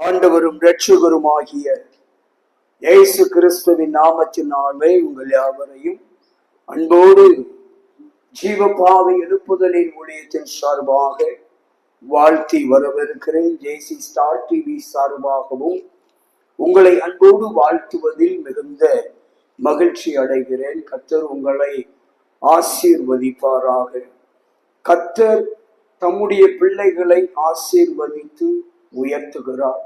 ஆண்டவரும் இரட்சகருமாகிய இயேசு கிறிஸ்துவின் நாமத்தினாலே உங்கள் யாவரையும் அன்போடு ஜீவபாவை எழுப்புதலின் ஊழியத்தின் சார்பாக வாழ்த்தி வரவிருக்கிறேன் ஜேசி ஸ்டார் டிவி சார்பாகவும் உங்களை அன்போடு வாழ்த்துவதில் மிகுந்த மகிழ்ச்சி அடைகிறேன். கத்தர் உங்களை ஆசீர்வதிப்பாராக. கத்தர் தம்முடைய பிள்ளைகளை ஆசீர்வதித்து உயர்த்துகிறார்.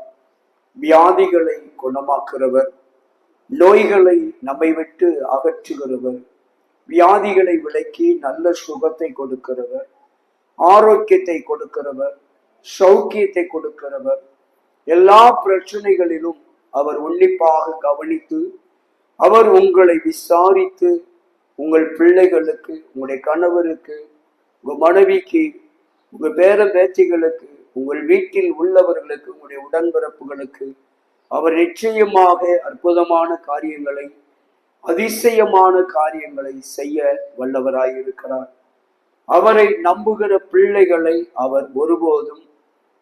வியாதிகளை குணமாக்குறவர் நோய்களை நம்மை விட்டு அகற்றுகிறவர் வியாதிகளை விலக்கி நல்ல சுகத்தை கொடுக்கிறவர் ஆரோக்கியத்தை கொடுக்கிறவர் சௌக்கியத்தை கொடுக்கிறவர். எல்லா பிரச்சனைகளிலும் அவர் உன்னிப்பாக கவனித்து அவர் உங்களை விசாரித்து உங்கள் பிள்ளைகளுக்கு உங்களுடைய கணவருக்கு உங்கள் மனைவிக்கு உங்கள் பேர பேச்சிகளுக்கு உங்கள் வீட்டில் உள்ளவர்களுக்கு உங்களுடைய உடன்பிறப்புகளுக்கு அவர் நிச்சயமாக அற்புதமான காரியங்களை அதிசயமான காரியங்களை செய்ய வல்லவராயிருக்கிறார் அவரை நம்புகிற பிள்ளைகளை அவர் ஒருபோதும்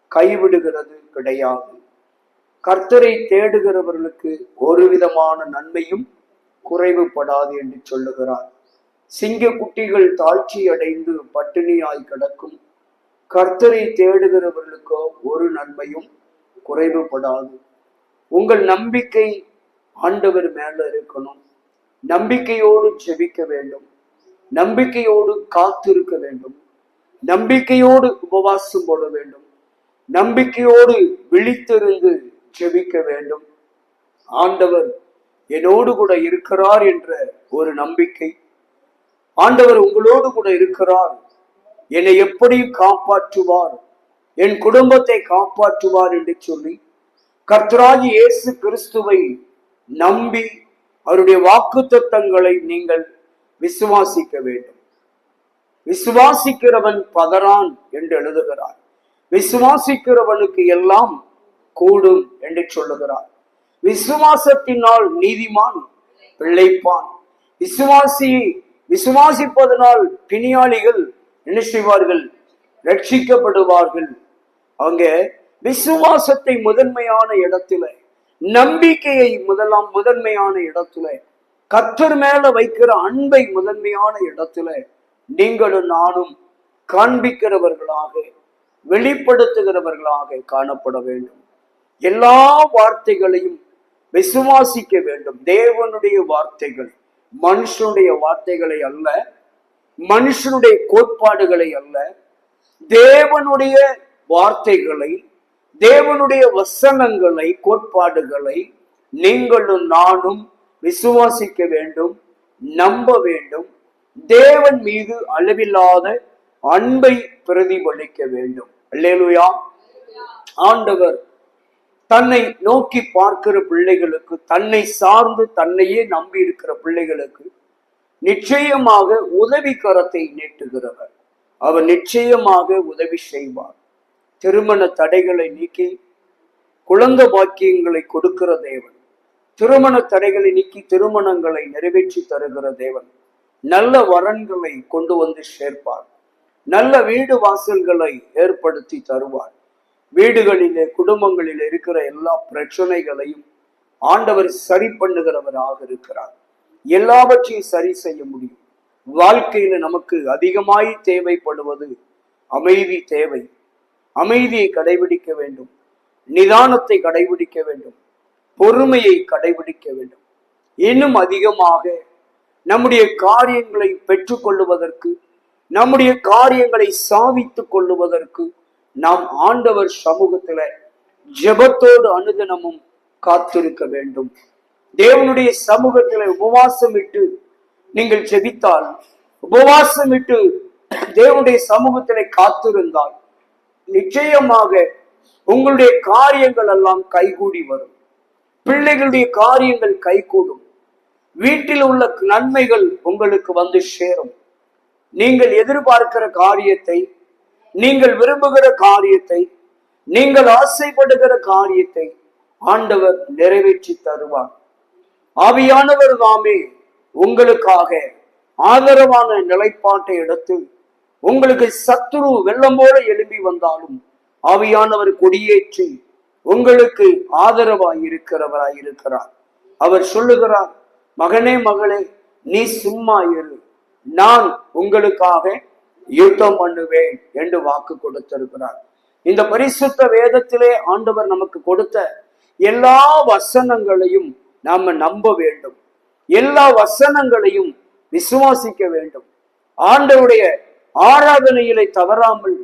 கைவிடுகிறது கிடையாது. கர்த்தரை தேடுகிறவர்களுக்கு ஒரு விதமான நன்மையும் குறைவுபடாது என்று சொல்லுகிறார். சிங்க குட்டிகள் தாழ்ச்சி அடைந்து பட்டினியாய் கிடக்கும் கர்த்தரை தேடுகிறவர்களுக்கோ ஒரு நன்மையும் குறைவுபடாது. உங்கள் நம்பிக்கை ஆண்டவர் மேல இருக்கணும். நம்பிக்கையோடு ஜெபிக்க வேண்டும். நம்பிக்கையோடு காத்திருக்க வேண்டும். நம்பிக்கையோடு உபவாசம் போட வேண்டும். நம்பிக்கையோடு விழித்திருந்து ஜெபிக்க வேண்டும். ஆண்டவர் என்னோடு கூட இருக்கிறார் என்ற ஒரு நம்பிக்கை. ஆண்டவர் உங்களோடு கூட இருக்கிறார் என்னை எப்படி காப்பாற்றுவார்? என் குடும்பத்தை காப்பாற்றுவார் என்று சொல்லி கர்த்தராஜ் இயேசு கிறிஸ்துவை நம்பி அவருடைய வாக்கு நீங்கள் விசுவாசிக்க வேண்டும். விசுவாசிக்கிறவன் பதறான் என்று எழுதுகிறார். விசுவாசிக்கிறவனுக்கு எல்லாம் கூடும் என்று சொல்லுகிறார். விசுவாசத்தினால் நீதிமான் பிழைப்பான். விசுவாசி விசுவாசிப்பதனால் பிணியாளிகள் என்ன செய்வார்கள்? ரட்சிக்கப்படுவார்கள். அவங்க விசுவாசத்தை முதன்மையான இடத்துல நம்பிக்கையை முதலாம் முதன்மையான இடத்துல கத்தர் மேல வைக்கிற அன்பை முதன்மையான இடத்துல நீங்களும் நானும் காண்பிக்கிறவர்களாக வெளிப்படுத்துகிறவர்களாக காணப்பட வேண்டும். எல்லா வார்த்தைகளையும் விசுவாசிக்க வேண்டும். தேவனுடைய வார்த்தைகள் மனுஷனுடைய வார்த்தைகளை அல்ல மனுஷனுடைய கோட்பாடுகளை அல்ல தேவனுடைய வார்த்தைகளை தேவனுடைய வசனங்களை கோட்பாடுகளை நீங்களும் நானும் விசுவாசிக்க வேண்டும் நம்ப வேண்டும் தேவன் மீது அளவில்லாத அன்பை பிரதிபலிக்க வேண்டும். அல்லேலுயா. ஆண்டவர் தன்னை நோக்கி பார்க்கிற பிள்ளைகளுக்கு தன்னை சார்ந்து தன்னையே நம்பி இருக்கிற பிள்ளைகளுக்கு நிச்சயமாக உதவி கரத்தை நீட்டுகிறவர். அவர் நிச்சயமாக உதவி செய்வார். திருமண தடைகளை நீக்கி குழந்தை பாக்கியங்களை கொடுக்கிற தேவன். திருமண தடைகளை நீக்கி திருமணங்களை நிறைவேற்றி தருகிற தேவன். நல்ல வரன்களை கொண்டு வந்து சேர்ப்பார். நல்ல வீடு வாசல்களை ஏற்படுத்தி தருவார். வீடுகளிலே குடும்பங்களில் இருக்கிற எல்லா பிரச்சனைகளையும் ஆண்டவர் சரி பண்ணுகிறவராக இருக்கிறார். எல்லாவற்றையும் சரி செய்ய முடியும். வாழ்க்கையில நமக்கு அதிகமாய் தேவைப்படுவது அமைதி தேவை. அமைதியை கடைபிடிக்க வேண்டும். நிதானத்தை கடைபிடிக்க வேண்டும். பொறுமையை கடைபிடிக்க வேண்டும். இன்னும் அதிகமாக நம்முடைய காரியங்களை பெற்றுக்கொள்ளுவதற்கு நம்முடைய காரியங்களை சாவித்து கொள்ளுவதற்கு நாம் ஆண்டவர் சமூகத்துல ஜெபத்தோடு அனுதினமும் காத்திருக்க வேண்டும். தேவனுடைய சமூகத்தை உபவாசம் இட்டு நீங்கள் ஜெபித்தால் உபவாசமிட்டு தேவனுடைய சமூகத்திலே காத்திருந்தால் நிச்சயமாக உங்களுடைய காரியங்கள் எல்லாம் கைகூடி வரும். பிள்ளைகளுடைய காரியங்கள் கைகூடும். வீட்டில் உள்ள நன்மைகள் உங்களுக்கு வந்து சேரும். நீங்கள் எதிர்பார்க்கிற காரியத்தை நீங்கள் விரும்புகிற காரியத்தை நீங்கள் ஆசைப்படுகிற காரியத்தை ஆண்டவர் நிறைவேற்றி தருவார். ஆவியானவர் தாமே உங்களுக்காக ஆதரவான நிலைப்பாட்டை எடுத்து உங்களுக்கு சத்துரு வெள்ளம் போல எழும்பி வந்தாலும் ஆவியானவர் கொடியேற்றி உங்களுக்கு ஆதரவாய் இருக்கிறவராய் இருக்கிறார் அவர் சொல்லுகிறார் மகனே மகளே நீ சும்மா இரு. நான் உங்களுக்காக யுத்தம் பண்ணுவேன் என்று வாக்கு கொடுத்திருக்கிறார். இந்த பரிசுத்த வேதத்திலே ஆண்டவர் நமக்கு கொடுத்த எல்லா வசனங்களையும் நாம நம்ப வேண்டும். எல்லா வசனங்களையும் விசுவாசிக்க வேண்டும். ஆண்டவருடைய ஆராதனையிலே தவறாமல்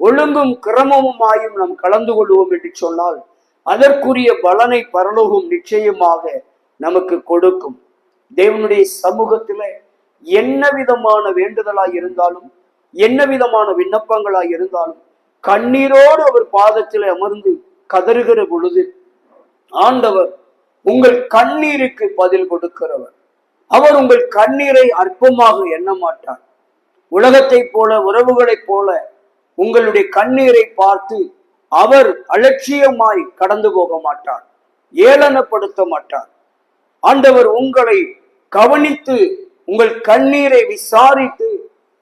ஒழுங்கும் கிரமமுமாயும் நாம் கலந்து கொள்வோம் என்று சொன்னால் அதற்குரிய பலனை பரலோகம் நிச்சயமாக நமக்கு கொடுக்கும். தேவனுடைய சமூகத்துல என்ன விதமான வேண்டுதலாய் இருந்தாலும் என்ன விதமான விண்ணப்பங்களாய் இருந்தாலும் கண்ணீரோடு அவர் பாதத்தில் அமர்ந்து கதறுகிற பொழுது ஆண்டவர் உங்கள் கண்ணீருக்கு பதில் கொடுக்கிறவர். அவர் உங்கள் கண்ணீரை அற்பமாக எண்ண மாட்டார். உலகத்தைப் போல உறவுகளைப் போல உங்களுடைய கண்ணீரை பார்த்து அவர் அலட்சியமாய் கடந்து போக மாட்டார் ஏளனப்படுத்த மாட்டார். ஆண்டவர் உங்களை கவனித்து உங்கள் கண்ணீரை விசாரித்து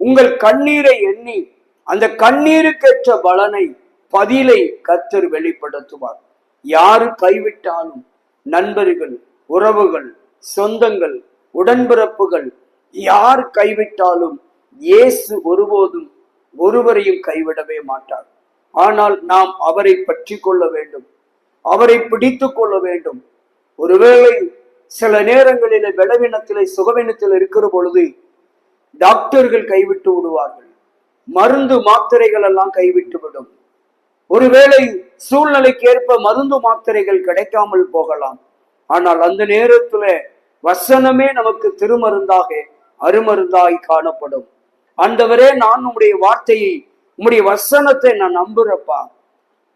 உங்கள் கண்ணீரை எண்ணி அந்த கண்ணீருக்கேற்ற பலனை பதிலை கத்தர் வெளிப்படுத்துவார். யாரு கைவிட்டாலும் நண்பர்கள் உறவுகள் சொந்தங்கள் உடன்பிறப்புகள் யார் கைவிட்டாலும் இயேசு ஒருபோதும் ஒருவரையும் கைவிடவே மாட்டார். ஆனால் நாம் அவரை பற்றி கொள்ள வேண்டும். அவரை பிடித்து கொள்ள வேண்டும். ஒருவேளை சில நேரங்களில் பலவீனத்திலே சுகவினத்தில் இருக்கிற பொழுது டாக்டர்கள் கைவிட்டு விடுவார்கள். மருந்து மாத்திரைகள் எல்லாம் கைவிட்டு விடும். ஒருவேளை சூழ்நிலைக்கு ஏற்ப மருந்து மாத்திரைகள் கிடைக்காமல் போகலாம். ஆனால் அந்த நேரத்துல வசனமே நமக்கு திருமருந்தாக அருமருந்தாய் காணப்படும். ஆண்டவரே நான் உம்முடைய வார்த்தையை உம்முடைய வசனத்தை நான் நம்புறப்பா.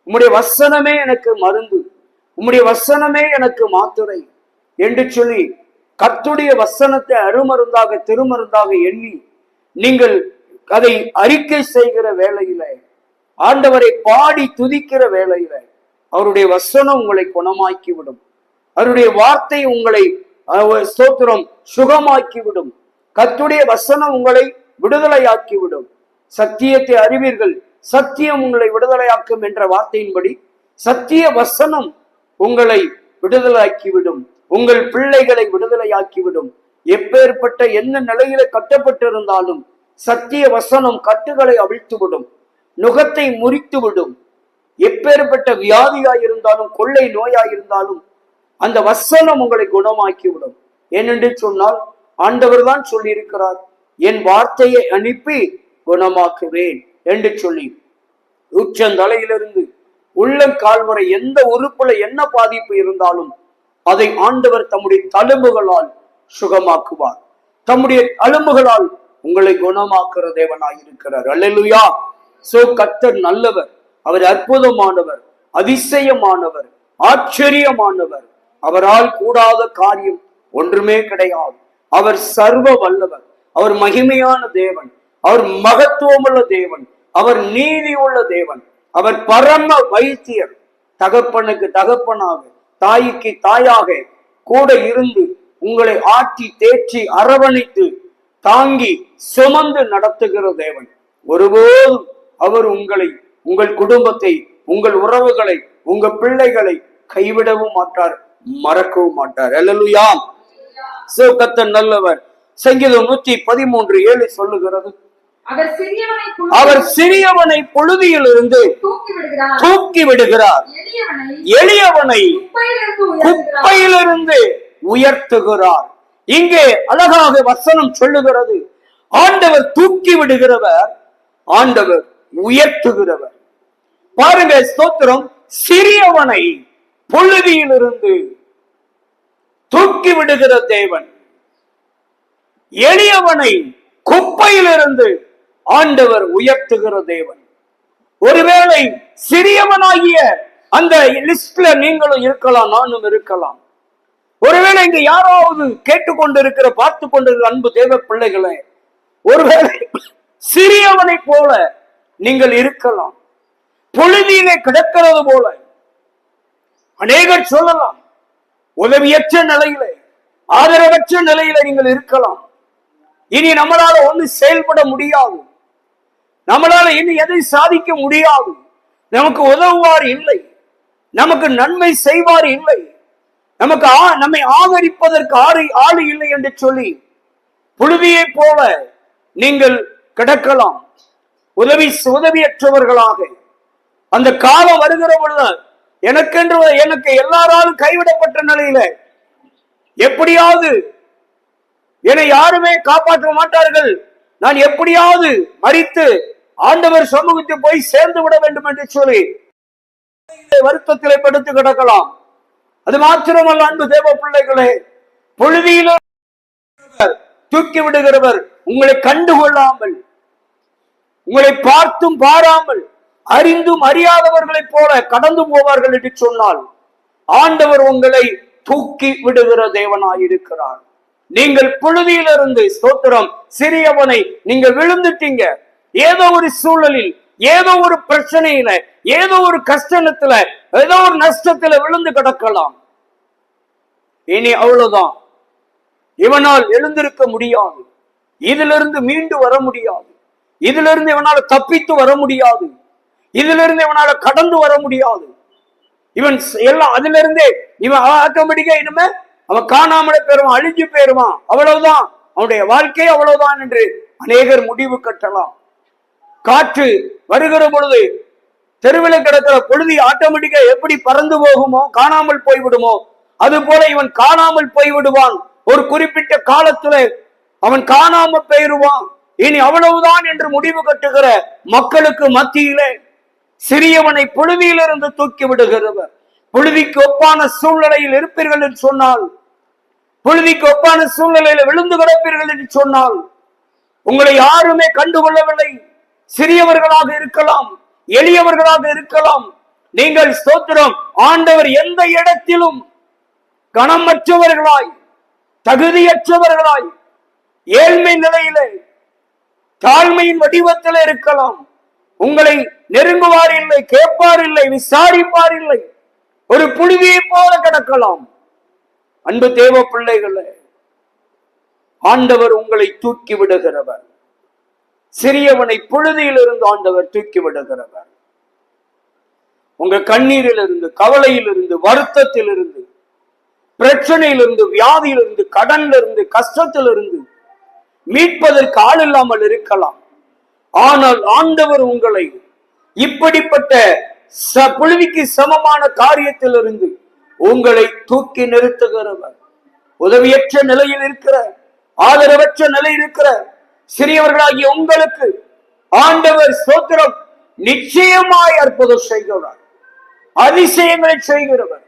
உம்முடைய வசனமே எனக்கு மருந்து. உம்முடைய வசனமே எனக்கு மாத்துரை என்று சொல்லி கத்துடைய வசனத்தை அருமருந்தாக திருமருந்தாக எண்ணி நீங்கள் அதை அறிக்கை செய்கிற வேலையில ஆண்டவரை பாடி துதிக்கிற வேளையில அவருடைய வசனம் உங்களை குணமாக்கி விடும் அவருடைய வார்த்தை உங்களை ஸ்தோத்திரம் சுகமாக்கி விடும் கத்துடைய வசனம் உங்களை விடுதலையாக்கி விடும் சத்தியத்தை அறிவீர்கள். சத்தியம் உங்களை விடுதலையாக்கும் என்ற வார்த்தையின்படி சத்திய வசனம் உங்களை விடுதலையாக்கிவிடும். உங்கள் பிள்ளைகளை விடுதலையாக்கிவிடும். எப்பேற்பட்ட என்ன நிலையில கட்டப்பட்டிருந்தாலும் சத்திய வசனம் கட்டுகளை அவிழ்த்துவிடும். நுகத்தை முறித்து விடும் எப்பேற்பட்ட வியாதியாய் இருந்தாலும் கொள்ளை நோயாய் இருந்தாலும் அந்த வசனம் உங்களை குணமாக்கிவிடும். ஏனென்று சொன்னால் ஆண்டவர் தான் சொல்லியிருக்கிறார் என் வார்த்தையை அனுப்பி குணமாக்குவேன் என்று சொல்லி. உச்சந்தலையிலிருந்து உள்ள கால்வரை எந்த உறுப்புல என்ன பாதிப்பு இருந்தாலும் அதை ஆண்டவர் தம்முடைய தழும்புகளால் சுகமாக்குவார். தம்முடைய தழும்புகளால் உங்களை குணமாக்குற தேவனாய் இருக்கிறார் சோ கத்தர் நல்லவர். அவர் அற்புதமானவர் அதிசயமானவர் ஆச்சரியமானவர். அவரால் கூடாத காரியம் ஒன்றுமே கிடையாது. அவர் சர்வ வல்லவர். அவர் மகிமையான தேவன். அவர் மகத்துவமுள்ள தேவன். அவர் நீதி உள்ள தேவன். அவர் பரம வைத்தியர். தகப்பனுக்கு தகப்பனாக தாய்க்கு தாயாக கூட இருந்து உங்களை ஆட்டி தேற்றி அரவணைத்து தாங்கி சுமந்து நடத்துகிற தேவன். ஒருபோதும் அவர் உங்களை உங்கள் குடும்பத்தை உங்கள் உறவுகளை உங்க பிள்ளைகளை கைவிடவும் மாட்டார் மறக்கவும் மாட்டார். அல்லலுயா சிவகத்தன் நல்லவர். சங்கீதம் நூற்றி பதிமூன்று ஏழு சொல்லுகிறது. அவர் சிறியவனை சிறியவனை புழுதியிலிருந்து தூக்கி விடுகிறார். எளியவனை குப்பையிலிருந்து உயர்த்துகிறார். இங்கே அழகாக வசனம் சொல்லுகிறது. ஆண்டவர் தூக்கி விடுகிறவர் ஆண்டவர் உயர்த்துகிறவர். பாருங்க ஸ்தோத்திரம். சிறியவனை புழுதியிலிருந்து தூக்கி விடுகிற தேவன். எளியவனை குப்பையிலிருந்து ஆண்டவர் உயர்த்துகிற தேவன். ஒருவேளை சிறியவனாகிய அந்த லிஸ்ட்ல நீங்களும் இருக்கலாம் நானும் இருக்கலாம். ஒருவேளை இங்க யாராவது கேட்டுக்கொண்டிருக்கிற பார்த்து கொண்டிருக்கிற அன்பு தேவ பிள்ளைகளே ஒருவேளை சிறியவனை போல நீங்கள் இருக்கலாம். புழுதியிலே கிடக்கிறது போல. அநேகர் சொல்லலாம் உதவியற்ற நிலையிலே ஆதரவற்ற நிலையில நீங்கள் இருக்கலாம். இனி நம்மளால ஒண்ணு செயல்பட முடியாது. நம்மளால இனி எதை சாதிக்க முடியாது. நமக்கு உதவுவார் இல்லை. நமக்கு நன்மை செய்வார் இல்லை. நமக்கு ஆ- நம்மை ஆதரிப்பதற்கு ஆறு ஆளு இல்லை என்று சொல்லி புழுதியை போல நீங்கள் கிடக்கலாம். உதவி உதவியற்றவர்களாக. அந்த காலம் வருகிற பொழுது எனக்கென்று எனக்கு எல்லாராலும் கைவிடப்பட்ட நிலையில எப்படியாவது என்னை யாருமே காப்பாற்ற மாட்டார்கள். நான் எப்படியாவது மறித்து ஆண்டவர் சமூகத்தை போய் சேர்ந்து விட வேண்டும் என்று சொல்லி வருத்தத்திலே படுத்து கிடக்கலாம். அது மாத்திரமல்ல அன்பு தேவ பிள்ளைகளே. பொழுதியிலும் தூக்கி விடுகிறவர் உங்களை கண்டுகொள்ளாமல் உங்களை பார்த்தும் பாராமல் அறிந்தும் அறியாதவர்களைப் போல கடந்து போவார்கள் என்று சொன்னால் ஆண்டவர் உங்களை தூக்கி விடுகிற தேவனாயிருக்கிறார். நீங்கள் புழுதியிலிருந்து ஸ்தோத்திரம் சிறியவனை நீங்க விழுந்துட்டீங்க. ஏதோ ஒரு சூழலில் ஏதோ ஒரு பிரச்சனையில ஏதோ ஒரு கஷ்டத்துல ஏதோ ஒரு நஷ்டத்துல விழுந்து கிடக்கலாம். இனி அவ்வளவுதான். இவனால் எழுந்திருக்க முடியாது. இதிலிருந்து மீண்டு வர முடியாது. இதிலிருந்து இவனால தப்பித்து வர முடியாது. இதிலிருந்து இவனால கடந்து வர முடியாது. இவன் எல்லாம் அதுல இருந்தே இவன் ஆட்டோமேட்டிக்கா இனிமே? அவன் காணாமலே போயிருவான் அழிஞ்சு போயிருவான். அவ்வளவுதான். அவனுடைய வாழ்க்கை அவ்வளவுதான் என்று அநேகர் முடிவு கட்டலாம். காற்று வருகிற பொழுது தெருவில் கிடக்கிற பொழுது ஆட்டோமேட்டிக்கா எப்படி பறந்து போகுமோ காணாமல் போய்விடுமோ அது போல இவன் காணாமல் போய்விடுவான். ஒரு குறிப்பிட்ட காலத்துல அவன் காணாம போயிருவான். இனி அவ்வளவுதான் என்று முடிவு கட்டுகிற மக்களுக்கு மத்தியிலே சிறியவனை புழுதியிலிருந்து தூக்கி விடுகிறவர். புழுதிக்கு ஒப்பான சூழ்நிலையில் இருப்பீர்கள் என்று சொன்னால் புழுதிக்கு ஒப்பான சூழ்நிலையில விழுந்து கிடப்பீர்கள் என்று சொன்னால் உங்களை யாருமே கண்டுகொள்ளவில்லை. சிறியவர்களாக இருக்கலாம் எளியவர்களாக இருக்கலாம். நீங்கள் ஸ்தோத்திரம் ஆண்டவர் எந்த இடத்திலும் கணமற்றவர்களாய் தகுதியற்றவர்களாய் ஏழ்மை நிலையிலே தாழ்மையின் வடிவத்தில் இருக்கலாம். உங்களை நெருங்குவார் இல்லை கேட்பார் இல்லை விசாரிப்பார் இல்லை ஒரு புழுவியை போல கிடக்கலாம். அன்பு தேவ பிள்ளைகளே ஆண்டவர் உங்களை தூக்கி விடுகிறவர். சிறியவனை புழுதியிலிருந்து ஆண்டவர் தூக்கி விடுகிறவர். உங்க கண்ணீரிலிருந்து கவலையிலிருந்து வருத்தத்திலிருந்து பிரச்சனையிலிருந்து வியாதியிலிருந்து கடன்ல இருந்து கஷ்டத்திலிருந்து மீட்பதற்கு ஆள் இல்லாமல் இருக்கலாம். ஆனால் ஆண்டவர் உங்களை இப்படிப்பட்ட ச- புழுதிக்கு சமமான காரியத்திலிருந்து உங்களை தூக்கி நிறுத்துகிறவர். உதவியற்ற நிலையில் இருக்கிற ஆதரவற்ற நிலையில் இருக்கிற சிறியவர்களாகிய உங்களுக்கு ஆண்டவர் சோத்திரம் நிச்சயமாய் அற்புதம் செய்கிறார் அதிசயங்களை செய்கிறவர்.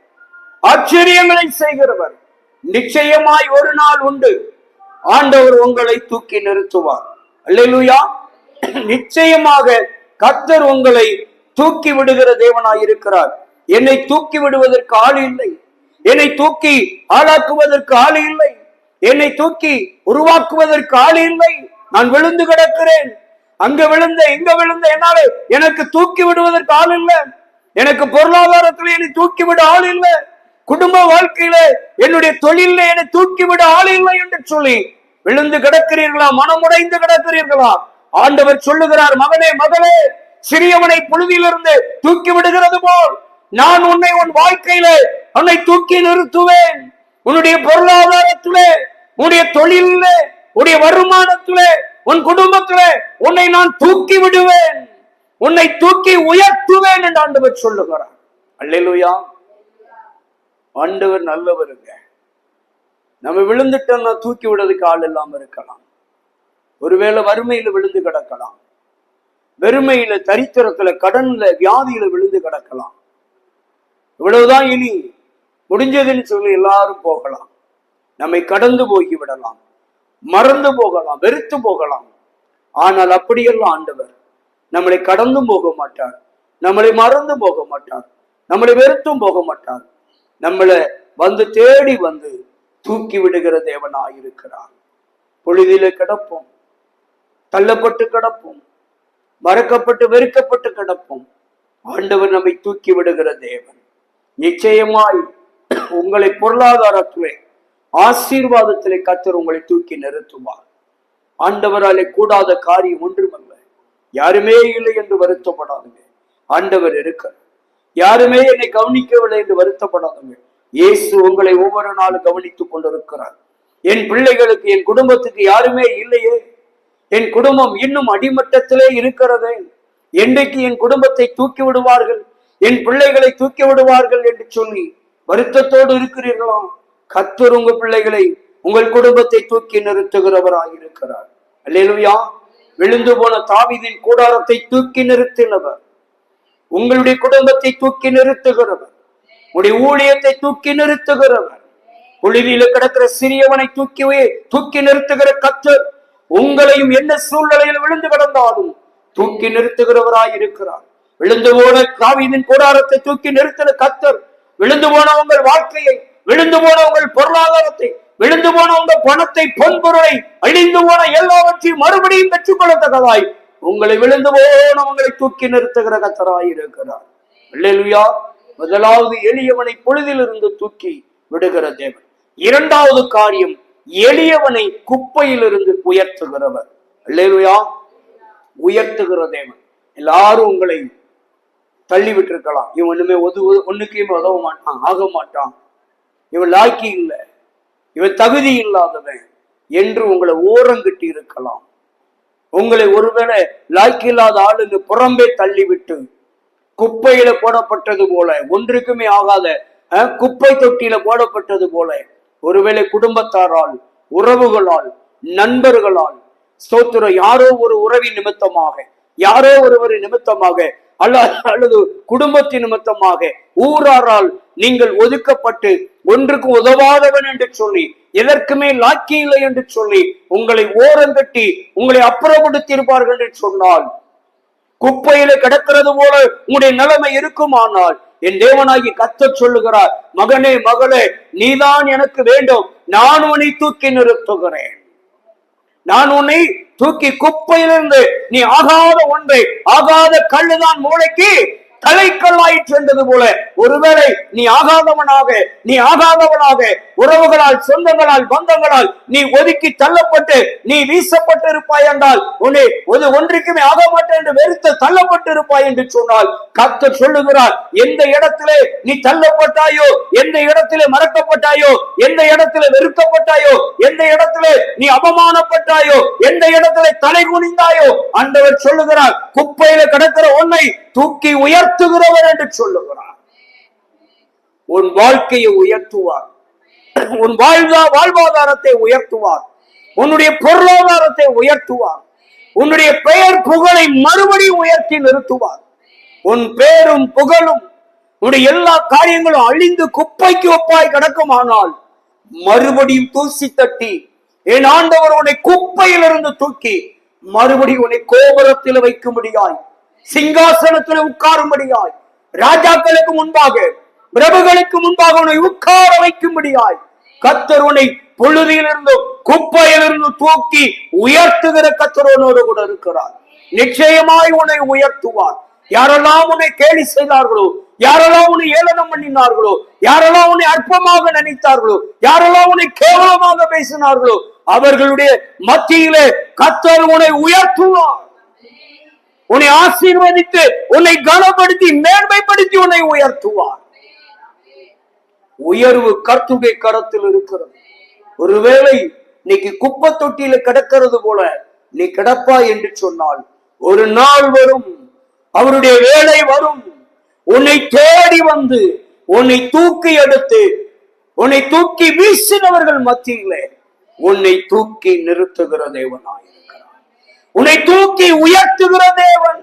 ஆச்சரியங்களை செய்கிறவர். நிச்சயமாய் ஒரு நாள் உண்டு. ஆண்டவர் உங்களை தூக்கி நிறுத்துவார். அல்லேலூயா. நிச்சயமாக கர்த்தர் உங்களை தூக்கி விடுகிற தேவனாய் இருக்கிறார் என்னை தூக்கி விடுவதற்கு ஆள் இல்லை. என்னை தூக்கி ஆளாக்குவதற்கு ஆள் இல்லை. என்னை தூக்கி உருவாக்குவதற்கு ஆள் இல்லை. நான் விழுந்து கிடக்கிறேன். அங்க விழுந்த இங்க விழுந்த என்னால எனக்கு தூக்கி விடுவதற்கு ஆள் இல்லை. எனக்கு பொருளாதாரத்தில் என்னை தூக்கி விட ஆள் இல்லை. குடும்ப வாழ்க்கையில என்னுடைய தொழில என்னை தூக்கி விட ஆள் இல்லை என்று சொல்லி விழுந்து கிடக்கிறீர்களா? மனமுடைந்து கிடக்கிறீர்களா? ஆண்டவர் சொல்லுகிறார் மகனே மகளே சிறியவனை புழுதியிலிருந்து தூக்கி விடுகிறது போல் நான் உன்னை உன் வாழ்க்கையில உன்னை தூக்கி நிறுத்துவேன். உன்னுடைய பொருளாதாரத்திலே உன்னுடைய தொழிலிலே உன்னுடைய வருமானத்திலே உன் குடும்பத்திலே உன்னை நான் தூக்கி விடுவேன். உன்னை தூக்கி உயர்த்துவேன் என்று ஆண்டவர் சொல்லுகிறார். அல்லேலூயா. ஆண்டவர் நல்லவருங்க. நம்ம விழுந்துட்டோம்னா தூக்கி விடுறதுக்கு ஆள் இல்லாம இருக்கலாம். ஒருவேளை வறுமையில விழுந்து கிடக்கலாம். வெறுமையில தரித்திரத்துல கடன்ல வியாதியில விழுந்து கிடக்கலாம். இவ்வளவுதான் இனி முடிஞ்சதுன்னு சொல்லி எல்லாரும் போகலாம். நம்மை கடந்து போகி விடலாம். மறந்து போகலாம் வெறுத்து போகலாம். ஆனால் அப்படியெல்லாம் ஆண்டவர். நம்மளை கடந்தும் போக மாட்டார். நம்மளை மறந்து போக மாட்டார். நம்மளை வெறுத்தும் போக மாட்டார். நம்மளை வந்து தேடி வந்து தூக்கி விடுகிற தேவனாயிருக்கிறார். பொழுதில கிடப்போம். தள்ளப்பட்டு கிடப்போம். மறக்கப்பட்டு வெறுக்கப்பட்டு கிடப்போம். ஆண்டவர் நம்மை தூக்கி விடுகிற தேவன். நிச்சயமாய் உங்களை பொருளாதாரத்திலே ஆசீர்வாதத்திலே கத்தர் உங்களை தூக்கி நிறுத்துவார். ஆண்டவராலே கூடாத காரியம் ஒன்றுமல்ல. யாருமே இல்லை என்று வருத்தப்படாதுங்க. ஆண்டவர் இருக்கிறார். யாருமே என்னை கவனிக்கவில்லை என்று வருத்தப்படாதவர்கள். இயேசு உங்களை ஒவ்வொரு நாளும் கவனித்துக் கொண்டிருக்கிறார். என் பிள்ளைகளுக்கு என் குடும்பத்துக்கு யாருமே இல்லையே. என் குடும்பம் இன்னும் அடிமட்டத்திலே இருக்கிறதே. என்றைக்கு என் குடும்பத்தை தூக்கி விடுவார்கள்? என் பிள்ளைகளை தூக்கி விடுவார்கள் என்று சொல்லி வருத்தத்தோடு இருக்கிறீர்களா? கத்தர் உங்க பிள்ளைகளை உங்கள் குடும்பத்தை தூக்கி நிறுத்துகிறவராக இருக்கிறார். அல்லேலூயா. விழுந்து போன தாவிதின் கூடாரத்தை தூக்கி நிறுத்தினவர். உங்களுடைய குடும்பத்தை தூக்கி நிறுத்துகிறவர். உங்களுடைய ஊழியத்தை தூக்கி நிறுத்துகிறவர். குளிரில கிடக்கிற சிறியவனை தூக்கி தூக்கி நிறுத்துகிற கத்தர் உங்களையும் என்ன சூழ்நிலையில் விழுந்து கிடந்தாலும் தூக்கி நிறுத்துகிறவராய் இருக்கிறார் விழுந்து போன காவியின் கூடாரத்தை தூக்கி நிறுத்தின கத்தர் விழுந்து போன உங்கள் வாழ்க்கையை விழுந்து போன உங்கள் பொருளாதாரத்தை விழுந்து போன உங்கள் பணத்தை பொன்பொருளை அழிந்து போன எல்லாவற்றையும் மறுபடியும் பெற்றுக்கொள்ளத்தக்கதாய் உங்களை விழுந்து போன உங்களை தூக்கி நிறுத்துகிற கத்தராய் இருக்கிறார். அல்லேலூயா. முதலாவது எளியவனை பொழுதிலிருந்து தூக்கி விடுகிற தேவன். இரண்டாவது காரியம் எளியவனை குப்பையிலிருந்து உயர்த்துகிறவர். இல்லையா உயர்த்துகிற தேவன். எல்லாரும் உங்களை தள்ளி விட்டுருக்கலாம் இவன் ஒண்ணுமே ஒது ஒண்ணுக்கையுமே உதவ மாட்டான் ஆக மாட்டான். இவன் லாக்கி இல்லை. இவன் தகுதி இல்லாதவன் என்று உங்களை ஓரங்கட்டி இருக்கலாம். உங்களை ஒருவேளை லாய்க்கு இல்லாத ஆளுங்க புறம்பே தள்ளிவிட்டு குப்பையில போடப்பட்டது போல ஒன்றுக்குமே ஆகாத குப்பை தொட்டியில போடப்பட்டது போல ஒருவேளை குடும்பத்தாரால் உறவுகளால் நண்பர்களால் ஸ்தோத்திர யாரோ ஒரு உறவின் நிமித்தமாக யாரோ ஒருவரின் நிமித்தமாக அல்ல அல்லது குடும்பத்தின் நிமித்தமாக ஊராரால் நீங்கள் ஒதுக்கப்பட்டு ஒன்றுக்கு உதவாதவன் என்று சொல்லி எதற்குமே லாக்கி இல்லை என்று சொல்லி உங்களை ஓரங்கட்டி உங்களை அப்புறப்படுத்தியிருப்பார்கள் என்று சொன்னால் குப்பையில கிடக்கிறது போல உங்களுடைய நிலைமை இருக்குமானால் என் தேவனாகி கத்த சொல்லுகிறார் மகனே மகளே நீதான் எனக்கு வேண்டும். நான் உன்னை தூக்கி நிறுத்துகிறேன். நான் உன்னை தூக்கி குப்பையிலிருந்து நீ ஆகாத ஒன்றை ஆகாத கல்லுதான் மூளைக்கு தலைக்கல்லாயிற்று என்றது போல. ஒருவேளை நீ ஆகாதவனாக நீ ஆகாதவனாக உறவுகளால் சொந்தங்களால் பந்தங்களால் நீ ஒதுக்கி தள்ளப்பட்டு நீ வீசப்பட்டு இருப்பாய் என்றால் உன்னை ஒரு ஒன்றுக்குமே ஆக மாட்டேன் என்று வெறுத்து தள்ளப்பட்டு இருப்பாய் என்று சொன்னால் கத்த சொல்லுகிறார் எந்த இடத்திலே நீ தள்ளப்பட்டாயோ எந்த இடத்திலே மறக்கப்பட்டாயோ எந்த இடத்திலே வெறுக்கப்பட்டாயோ எந்த இடத்திலே நீ அவமானப்பட்டாயோ எந்த இடத்திலே தலை குனிந்தாயோ அந்தவர் சொல்லுகிறார் குப்பையில கிடக்கிற உன்னை தூக்கி உயர்த்துகிறவர் என்று சொல்லுகிறார். உன் வாழ்க்கையை உயர்த்துவார். உன் வாழ்வா வாழ்வாதாரத்தை உயர்த்துவார். உன்னுடைய பொருளாதாரத்தை உயர்த்துவார். உன்னுடைய பெயர் புகழை மறுபடியும் உயர்த்தி நிறுத்துவார். உன் பேரும் புகழும் உன்னுடைய எல்லா காரியங்களும் அழிந்து குப்பைக்கு ஒப்பாய் கிடக்குமானால் மறுபடியும் தூசி தட்டி என் ஆண்டவர் உன்னை குப்பையிலிருந்து தூக்கி மறுபடியும் உன்னை கோபுரத்தில் வைக்கும்படியாய் சிங்காசனத்தில் உட்காரும்படியாய் ராஜாக்களுக்கு முன்பாக பிரபுகளுக்கு முன்பாக உன்னை உட்கார வைக்கும்படியாய் கத்தர் உன்னை புழுதியிலிருந்து குப்பையிலிருந்து தூக்கி உயர்த்துகிற கத்தரோனோடு கூட இருக்கிறார். நிச்சயமாய் உன்னை உயர்த்துவார். யாரெல்லாம் உன்னை கேலி செய்தார்களோ யாரெல்லாம் உன்னை ஏளனம் பண்ணினார்களோ யாரெல்லாம் உன்னை அற்பமாக நினைத்தார்களோ யாரெல்லாம் உன்னை கேவலமாக பேசினார்களோ அவர்களுடைய மத்தியிலே கத்தர் உன்னை உயர்த்துவார். உன்னை ஆசீர்வதித்து உன்னை கனப்படுத்தி மேன்மைப்படுத்தி உன்னை உயர்த்துவார். உயர்வு கர்த்துடைய கரத்தில் இருக்கிறது. ஒருவேளை இன்னைக்கு குப்பை தொட்டியில கிடக்கிறது போல நீ கிடப்பா என்று சொன்னால் ஒரு நாள் வரும் அவருடைய வேலை வரும். உன்னை தேடி வந்து உன்னை தூக்கி எடுத்து உன்னை தூக்கி வீசினவர்கள் மத்தியிலே உன்னை தூக்கி நிறுத்துகிற தேவனாயிருக்க உன்னை தூக்கி உயர்த்துகிற தேவன்.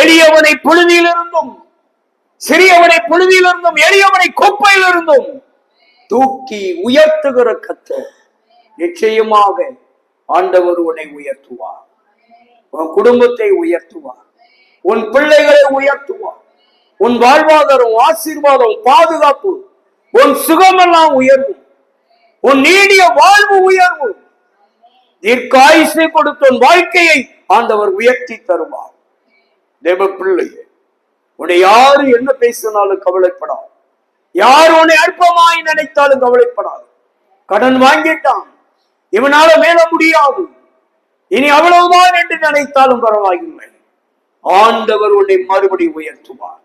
எளியவனை புழுதியிலிருந்தும் சிறியவனை புழுதியிலிருந்தும் எளியவனை குப்பையிலிருந்தும் தூக்கி உயர்த்துகிற கத்த நிச்சயமாக ஆண்டவர் உன்னை உயர்த்துவார். உன் குடும்பத்தை உயர்த்துவார். உன் பிள்ளைகளை உயர்த்துவார். உன் வாழ்வாதாரம் ஆசீர்வாதம் பாதுகாப்பு உன் சுகமெல்லாம் உயர்வு உன் நீடிய வாழ்வு உயர்வு தீர்க்காயுசை கொடுத்தன் வாழ்க்கையை ஆண்டவர் உயர்த்தி தருவார். தேவ பிள்ளையே உன்னை யாரு என்ன பேசினாலும் கவலைப்படாது. யார் உன்னை அற்பமாய் நினைத்தாலும் கவலைப்படாது. கடன் வாங்கிட்டான் இவனால மேல முடியாது. இனி அவ்வளவுதான் என்று நினைத்தாலும் பரவாயில்லை. ஆண்டவர் உன்னை மறுபடி உயர்த்துவார்.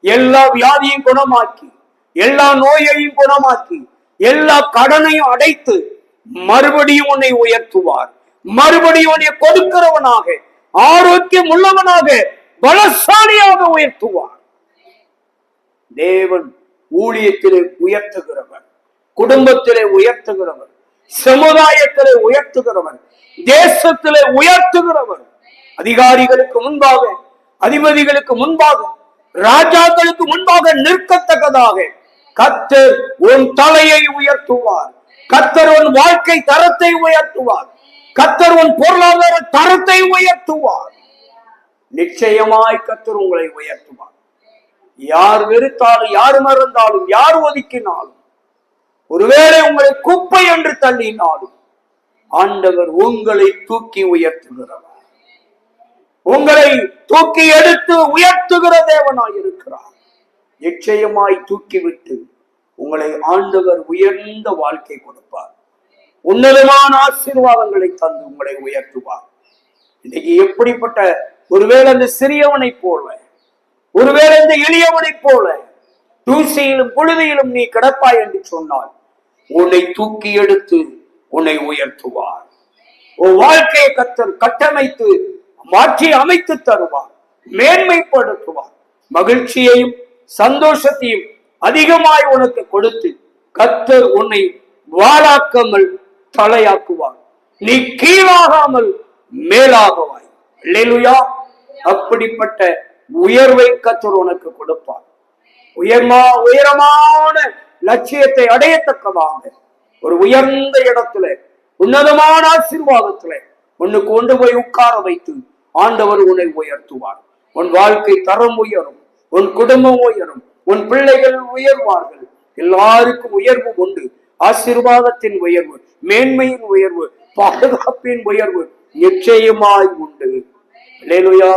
எல்லா வியாதியும் குணமாக்கி எல்லா நோயையும் குணமாக்கி எல்லா கடனையும் அடைத்து மறுபடியும் உன்னை உயர்த்துவார். மறுபடியும் உன்னை கொடுக்கிறவனாக ஆரோக்கியம் உள்ளவனாக பலசாலியாக உயர்த்துவார். தேவன் ஊழியத்திலே உயர்த்துகிறவர் குடும்பத்திலே உயர்த்துகிறவர் சமுதாயத்திலே உயர்த்துகிறவர் தேசத்திலே உயர்த்துகிறவர். அதிகாரிகளுக்கு முன்பாக அதிபதிகளுக்கு முன்பாக ராஜாக்களுக்கு முன்பாக நிற்கத்தக்கதாக கத்து உன் தலையை உயர்த்துவார். கத்தர் உன் வாழ்க்கை தரத்தை உயர்த்துவார். கத்தர் உன் பொருளாதார தரத்தை உயர்த்துவார். நிச்சயமாய் கத்தர் உங்களை உயர்த்துவார். யார் வெறுத்தாலும் யார் மறந்தாலும் யார் ஒதுக்கினாலும் ஒருவேளை உங்களை குப்பை என்று தள்ளினாலும் ஆண்டவர் உங்களை தூக்கி உயர்த்துகிறவர். உங்களை தூக்கி எடுத்து உயர்த்துகிற தேவனாய் இருக்கிறார். நிச்சயமாய் தூக்கிவிட்டு உங்களை ஆண்டவர் உயர்ந்த வாழ்க்கை கொடுப்பார். உன்னதமான ஆசீர்வாதங்களை தந்து உங்களை உயர்த்துவார். இன்னைக்கு எப்படிப்பட்ட ஒருவேளை அந்த சிறியவனைப் போல ஒருவேளை இந்த எளியவனைப் போல தூசியிலும் புழுதியிலும் நீ கிடப்பாய் என்று சொன்னால் உன்னை தூக்கி எடுத்து உன்னை உயர்த்துவார். உன் வாழ்க்கையை கத்தர் கட்டமைத்து மாற்றி அமைத்து தருவார் மேன்மைப்படுத்துவார். மகிழ்ச்சியையும் சந்தோஷத்தையும் அதிகமாய் உனக்கு கொடுத்து கத்தர் உன்னை வாழாக்காமல் தலையாக்குவார். நீ கீழாகாமல் மேலாகவாய். லெலுயா அப்படிப்பட்ட உயர்வை கத்தர் உனக்கு கொடுப்பார். உயர்மா உயரமான லட்சியத்தை அடையத்தக்கதாக. ஒரு உயர்ந்த இடத்துல உன்னதமான ஆசீர்வாதத்துல உன்னை கொண்டு போய் உட்கார வைத்து ஆண்டவர் உன்னை உயர்த்துவார். உன் வாழ்க்கை தரம் உயரும் உன் குடும்பம் உயரும் உன் பிள்ளைகள் உயர்வார்கள். எல்லாருக்கும் உயர்வு உண்டு. ஆசீர்வாதத்தின் உயர்வு மேன்மையின் உயர்வு பாதுகாப்பின் உயர்வு நிச்சயமாய் உண்டு. அல்லேலூயா.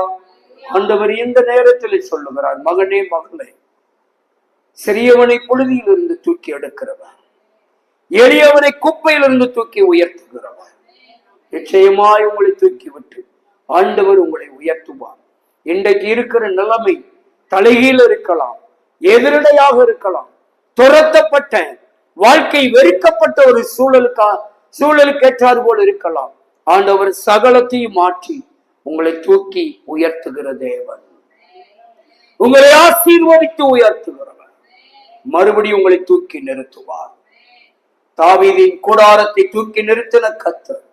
ஆண்டவர் இந்த நேரத்தில் சொல்லுகிறார் மகனே மகளே சிறியவனை புழுதியிலிருந்து தூக்கி எடுக்கிறவர் எளியவனை குப்பையிலிருந்து தூக்கி உயர்த்துகிறவர். நிச்சயமாய் உங்களை தூக்கி விட்டு ஆண்டவர் உங்களை உயர்த்துவார். இன்றைக்கு இருக்கிற நிலைமை தலைகீழ இருக்கலாம். எதிரடையாக இருக்கலாம். துரத்தப்பட்ட வாழ்க்கை வெறுக்கப்பட்ட ஒரு சூழலுக்கா சூழலுக்கு ஏற்றாறு போல் இருக்கலாம். ஆண்டவர் சகலத்தையும் மாற்றி உங்களை தூக்கி உயர்த்துகிற தேவன். உங்களை ஆசீர்வதித்து உயர்த்துகிறவர். மறுபடியும் உங்களை தூக்கி நிறுத்துவார். தாவீதின் கூடாரத்தை தூக்கி நிறுத்தின கத்தர்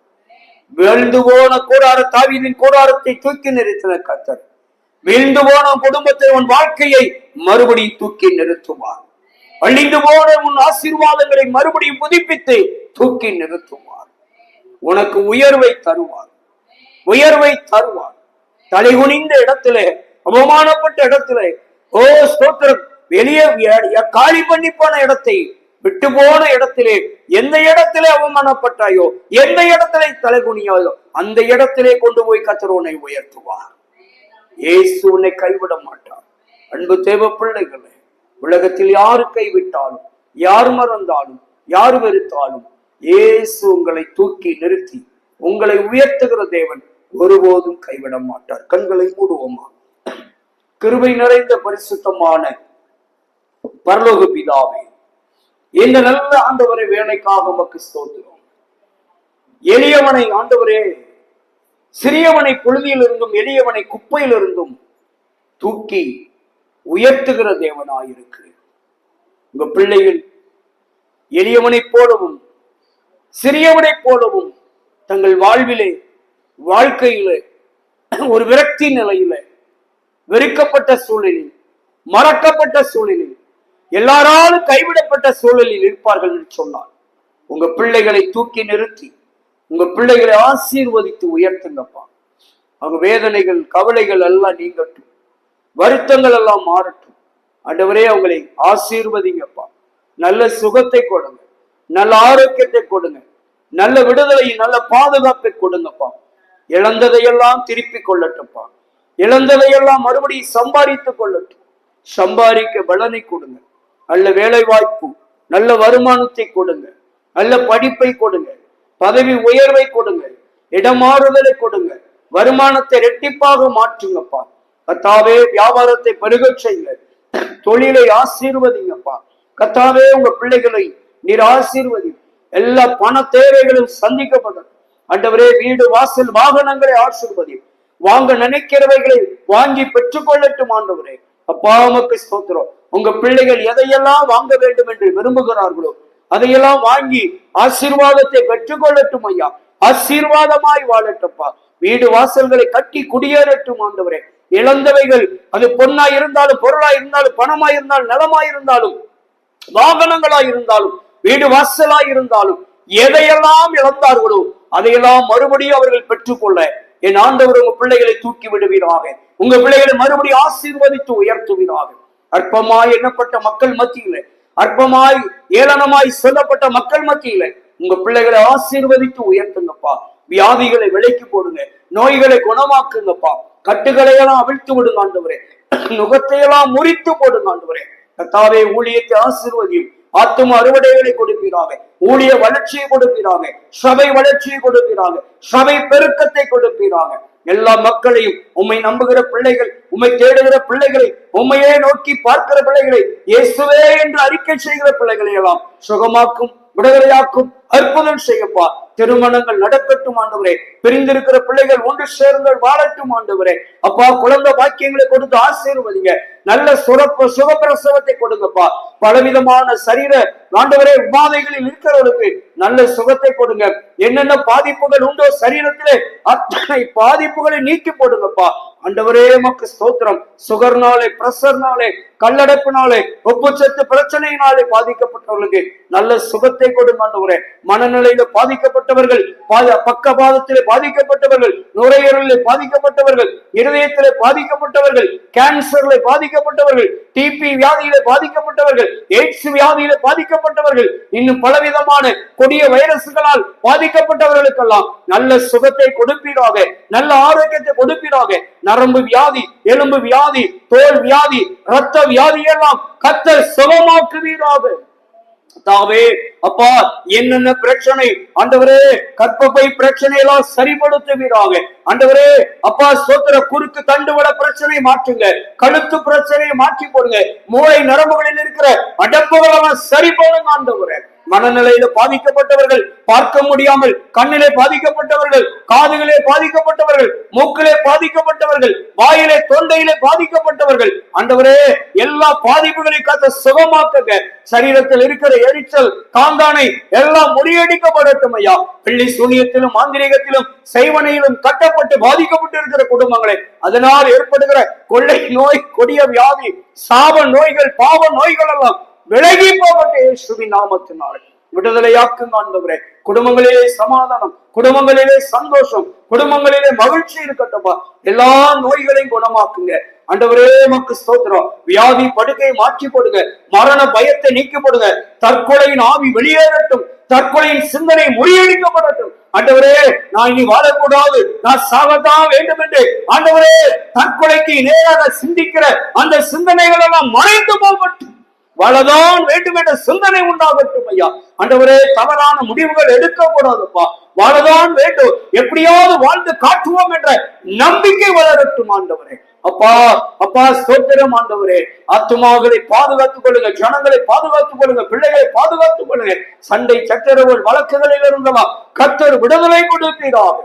விழுந்து போன கூடார தாவீதின் கூடாரத்தை தூக்கி நிறுத்தின கத்தர் வீழ்ந்து போன குடும்பத்தில் உன் வாழ்க்கையை மறுபடியும் தூக்கி நிறுத்துவார். அழிந்து போன உன் ஆசீர்வாதங்களை மறுபடியும் புதுப்பித்து தூக்கி நிறுத்துவார். உனக்கு உயர்வை தருவார். உயர்வை தருவார். தலைகுனிந்த இடத்திலே அவமானப்பட்ட இடத்திலே ஓ ஸ்தோத்திரம். வெளியே காலி பண்ணி போன இடத்தை விட்டு போன இடத்திலே எந்த இடத்திலே அவமானப்பட்டாயோ எந்த இடத்திலே தலைகுனியாயோ அந்த இடத்திலே கொண்டு போய் கத்தர் உயர்த்துவார். இயேசு உன்னை கைவிட மாட்டார். அன்பு தேவ பிள்ளைகளே உலகத்தில் யாரு கைவிட்டாலும் யார் மறந்தாலும் யார் வெறுத்தாலும் இயேசு உங்களை தூக்கி நிறுத்தி உங்களை உயர்த்துகிற தேவன் ஒருபோதும் கைவிட மாட்டார். கண்களை மூடுவோமா? கிருபை நிறைந்த பரிசுத்தமான பரலோக பிதாவே இந்த நல்ல ஆண்டவரை வேலைக்காக உமக்கு ஸ்தோத்திரம். எளியவனை ஆண்டவரே சிறியவனை புழுதியிலிருந்தும் எளியவனை குப்பையிலிருந்தும் தூக்கி உயர்த்துகிற தேவனாயிருக்கு. உங்க பிள்ளைகள் எளியவனைப் போலவும் சிறியவனைப் போலவும் தங்கள் வாழ்விலே வாழ்க்கையிலே ஒரு விரக்தி நிலையில வெறுக்கப்பட்ட சூழலில் மறக்கப்பட்ட சூழலில் எல்லாராலும் கைவிடப்பட்ட சூழலில் இருப்பார்கள் என்று சொன்னார். உங்க பிள்ளைகளை தூக்கி நிறுத்தி உங்க பிள்ளைகளை ஆசீர்வதித்து உயர்த்துங்கப்பா. அவங்க வேதனைகள் கவலைகள் எல்லாம் நீங்கட்டும். வருத்தங்கள் எல்லாம் மாறட்டும். அண்டவரே அவங்களை ஆசீர்வதிங்கப்பா. நல்ல சுகத்தை கொடுங்க. நல்ல ஆரோக்கியத்தை கொடுங்க. நல்ல விடுதலையை நல்ல பாதுகாப்பை கொடுங்கப்பா. இழந்ததையெல்லாம் திருப்பி கொள்ளட்டும்ப்பா. இழந்ததையெல்லாம் மறுபடியும் சம்பாதித்துக் கொள்ளட்டும். சம்பாதிக்க பலனை கொடுங்க. நல்ல வேலை வாய்ப்பு நல்ல வருமானத்தை கொடுங்க. நல்ல படிப்பை கொடுங்க. பதவி உயர்வை கொடுங்க இடமாறுதலை கொடுங்க வருமானத்தை ரெட்டிப்பாக மாற்றுங்கப்பா. கத்தாவே வியாபாரத்தை பெருகச் செய்யுங்க தொழிலை ஆசீர்வதிங்கப்பா. கத்தாவே உங்க பிள்ளைகளை நீர் ஆசீர்வதி. எல்லா பண தேவைகளும் சந்திக்கப்படும். அண்டவரே வீடு வாசல் வாகனங்களை ஆசீர்வதி. வாங்க நினைக்கிறவைகளை வாங்கி பெற்றுக்கொள்ளட்டும் ஆண்டவரே. அப்பா உமக்கு ஸ்தோத்திரம். உங்க பிள்ளைகள் எதையெல்லாம் வாங்க வேண்டும் என்று விரும்புகிறார்களோ அதையெல்லாம் வாங்கி ஆசீர்வாதத்தை பெற்றுக்கொள்ளட்டும் ஐயா. ஆசீர்வாதமாய் வாழட்டும்ப்பா. வீடு வாசல்களை கட்டி குடியேறட்டும் ஆண்டவரே. இழந்தவைகள் அது பொன்னா இருந்தாலும் பொருளா இருந்தாலும் பணமா இருந்தாலும் நிலமா இருந்தாலும் வாகனங்களா இருந்தாலும் வீடு வாசலா இருந்தாலும் எதையெல்லாம் இழந்தார்களோ அதையெல்லாம் மறுபடியும் அவர்கள் பெற்றுக்கொள்ள என் ஆண்டவர் உங்க பிள்ளைகளை தூக்கி விடுவீராக. உங்க பிள்ளைகளை மறுபடியும் ஆசீர்வதித்து உயர்த்துவீராக. அற்பமாய் எண்ணப்பட்ட மக்கள் மத்தியிலே அற்பமாய் ஏளனமாய் சொல்லப்பட்ட மக்கள் மத்தியில உங்க பிள்ளைகளை ஆசீர்வதித்து உயர்த்துங்கப்பா. வியாதிகளை விலைக்கு போடுங்க நோய்களை குணமாக்குங்கப்பா. கட்டுகளை எல்லாம் அவிழ்த்து விடுங்க ஆண்டவரே. நுகத்தையெல்லாம் முறித்து போடுங்க ஆண்டவரே. கத்தாவே ஊழியத்தை ஆசீர்வதியும். ஆத்தும அறுவடைகளை கொடுப்பீராக. ஊழிய வளர்ச்சியை கொடுப்பீராக. சபை வளர்ச்சியை கொடுக்கிறாங்க சபை பெருக்கத்தை கொடுப்பீராக. எல்லா மக்களையும் உம்மை நம்புகிற பிள்ளைகள் உம்மை தேடுகிற பிள்ளைகளை உம்மையே நோக்கி பார்க்கிற பிள்ளைகளை இயேசுவே என்று அறிக்கை செய்கிற பிள்ளைகளை எல்லாம் சுகமாக்கும் விடுதலையாக்கும் அற்புதம் செய்யப்பா. திருமணங்கள் நடக்கட்டும் ஆண்டவரே. பிரிந்திருக்கிற பிள்ளைகள் ஒன்று சேர்ந்து வாழட்டும் ஆண்டவரே. அப்பா குழந்தை பாக்கியங்களை கொடுத்து ஆசீர்வதிங்க. நல்ல சுரப்ப சுகப்பிரசவத்தை கொடுங்கப்பா. பலவிதமான சரீர ஆண்டவரே உபாதைகளில் இருக்கிறவர்களுக்கு நல்ல சுகத்தை கொடுங்க. என்னென்ன பாதிப்புகள் உண்டோ சரீரத்திலே அத்தனை பாதிப்புகளை நீக்கி போடுங்கப்பா. ஆண்டவரே மக்கு ஸ்தோத்திரம். சுகர்னாலே பிரஷர்னாலே கல்லடைப்பினாலே ஒப்புச்சத்து பிரச்சனையினாலே பாதிக்கப்பட்டவர்களுக்கு நல்ல சுகத்தை கொடுங்க ஆண்டவரே. மனநிலையில பாதிக்கப்பட்டவர்கள் பாத- பக்கபாதத்திலே பாதிக்கப்பட்டவர்கள் நுரையீரலில் பாதிக்கப்பட்டவர்கள் இருதயத்திலே பாதிக்கப்பட்டவர்கள் கேன்சர்ல பாதிக்கப்பட்டவர்கள் டிபி வியாதியிலே பாதிக்கப்பட்டவர்கள் எய்ட்ஸ் வியாதியிலே பாதிக்கப்பட்டவர்கள் இன்னும் பலவிதமான கொடிய வைரசுகளால் பாதிக்கப்பட்டவர்களுக்கெல்லாம் நல்ல சுகத்தை கொடுப்பீராக நல்ல ஆரோக்கியத்தை கொடுப்பீராக. நரம்பு வியாதி எலும்பு வியாதி தோல் வியாதி இரத்த வியாதி எல்லாம் கத்தர் சுகமாக்குவீராக. தாவே அப்பா என்னென்ன பிரச்சனை? ஆண்டவரே கற்பப்பை பிரச்சனை எல்லாம் சரிப்படுத்துவீராக. ஆண்டவரே அப்பா சோத்திர குறுக்கு தண்டுவட பிரச்சனை மாற்றுங்க. கழுத்து பிரச்சனையை மாற்றி போடுங்க. மூளை நரம்புகளில் இருக்கிற அடப்புகளை சரி போடுங்க ஆண்டவரே. மனநிலையில பாதிக்கப்பட்டவர்கள் பார்க்க முடியாமல் கண்ணிலே பாதிக்கப்பட்டவர்கள் காதுகளே பாதிக்கப்பட்டவர்கள் மூக்கிலே பாதிக்கப்பட்டவர்கள் வாயிலே தொண்டையிலே பாதிக்கப்பட்டவர்கள். ஆண்டவரே எல்லா பாதிப்புகளை காத்த சுகமாக்குங்க. சரீரத்தில் இருக்கிற எரிச்சல் காந்தானை எல்லாம் முறியடிக்கப்படட்டும் ஐயா. பிள்ளை சூனியத்திலும் ஆந்திரிகத்திலும் செய்வனையிலும் கட்டப்பட்டு பாதிக்கப்பட்டு இருக்கிற குடும்பங்களை அதனால் ஏற்படுகிற கொள்ளை நோய் கொடிய வியாதி சாப நோய்கள் பாவ நோய்கள் எல்லாம் விலகி போகட்டும் இயேசுவின் நாமத்தினால். விடுதலையாக்கும் ஆண்டவரே குடும்பங்களிலே சமாதானம் குடும்பங்களிலே சந்தோஷம் குடும்பங்களிலே மகிழ்ச்சி இருக்கட்டும்பா எல்லா நோய்களையும் குணமாக்குங்க. அண்டவரே மக்கு ஸ்தோத்திரம். வியாதி படுக்கையை மாற்றி போடுங்க. மரண பயத்தை நீக்கி போடுங்க. தற்கொலையின் ஆவி வெளியேறட்டும். தற்கொலையின் சிந்தனை முறியடிக்கப்படட்டும். ஆண்டவரே நான் இனி வாழக்கூடாது. நான் சாகத்தான் வேண்டும் என்று. ஆண்டவரே தற்கொலைக்கு நேராக சிந்திக்கிற அந்த சிந்தனைகள் எல்லாம் மறைந்து போகட்டும். வாழதான் வேண்டும் என்ற சிந்தனை உண்டாகட்டும் ஐயா. அண்டவரே தவறான முடிவுகள் எடுக்க கூடாதுப்பா வாழதான் வேண்டும். எப்படியாவது வாழ்ந்து காட்டுவோம் என்ற நம்பிக்கை வளரட்டும் ஆண்டவரே. அப்பா அப்பா சோத்திரம் ஆண்டவரே. ஆத்துமாக்களை பாதுகாத்துக் கொள்ளுங்க. ஜனங்களை பாதுகாத்துக் கொள்ளுங்க. பிள்ளைகளை பாதுகாத்துக் கொள்ளுங்க. சண்டை சச்சரவுகள் வழக்குகளில் இருந்தவா கத்தர் விடுதலை கொடுப்பீராக.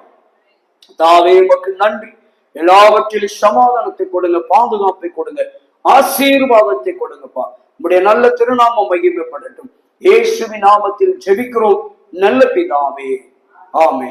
தாவே உமக்கு நன்றி. எல்லாவற்றிலும் சமாதானத்தை கொடுங்க பாதுகாப்பை கொடுங்க. ஆசீர்வாதத்தை கொடுங்கப்பா. உங்களுடைய நல்ல திருநாமம் மகிமைப்படட்டும். இயேசுவின் நாமத்தில் ஜெபிக்கிறோம். நல்ல பிதாவே. ஆமே